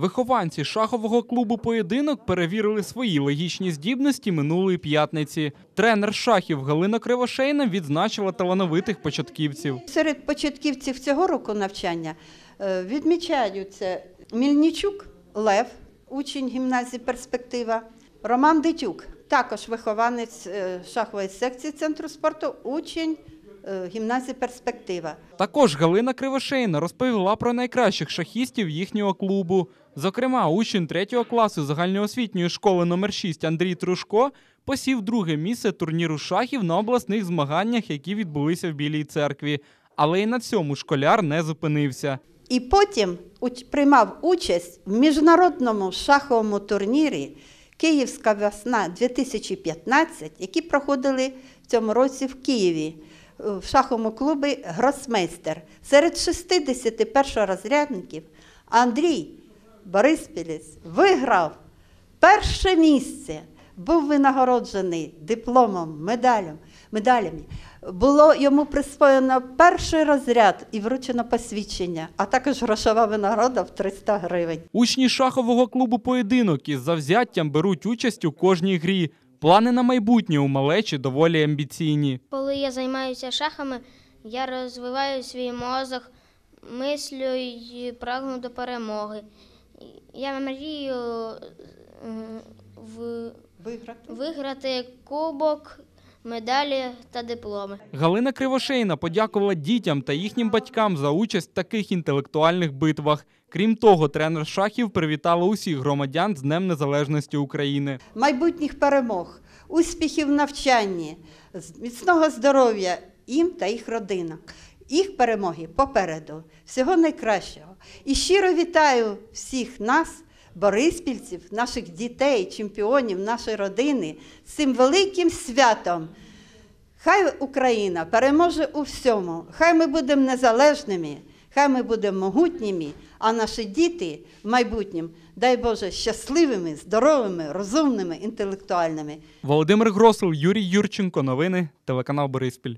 Вихованці шахового клубу поєдинок перевірили свої логічні здібності минулої п'ятниці. Тренер шахів Галина Кривошейна відзначила талановитих початківців. Серед початківців цього року навчання е, відмічаються Мільничук Лев, учень гімназії Перспектива, Роман Дитюк, також вихованець е, шахової секції центру спорту, учень гімназії Перспектива. Також Галина Кривошейна розповіла про найкращих шахістів їхнього клубу. Зокрема, учень 3 класу загальноосвітньої школи номер 6 Андрій Трушко посів друге місце турніру шахів на обласних змаганнях, які відбулися в Білій церкві. Але і на цьому школяр не зупинився. І потім приймав участь в міжнародному шаховому турнірі Київська весна 2015, які проходили в цьому році в Києві е, в шаховому клубі Гросмейстер. Серед 61 розрядників Андрій Бориспілець виграв перше місце, був винагороджений дипломом, медалем, медалями. Було йому присвоєно перший розряд і вручено посвідчення, а також грошова винагорода в 300 гривень. Учні шахового клубу поєдинок із завзяттям беруть участь у кожній грі. Плани на майбутнє у малечі доволі амбіційні. Коли я займаюся шахами, я розвиваю свій мозок, мислю і прагну до перемоги. Я мрію е, в- Виграти. виграти кубок, медалі та дипломи. Галина Кривошейна подякувала дітям та їхнім батькам за участь в таких інтелектуальних битвах. Крім того, тренер шахів привітала усіх громадян з Днем Незалежності України. майбутніх перемог, успіхів в навчанні, з- міцного здоров'я їм та їх родинам. Їх перемоги попереду. Всього найкращого. І щиро вітаю всіх нас, бориспільців, наших дітей, чемпіонів, нашої родини з цим великим святом. Хай Україна переможе у всьому, хай ми будемо незалежними, хай ми будемо могутніми, а наші діти в майбутньому, дай Боже, щасливими, здоровими, розумними, інтелектуальними. Володимир Гросел, Юрій Юрченко. Новини телеканал Бориспіль.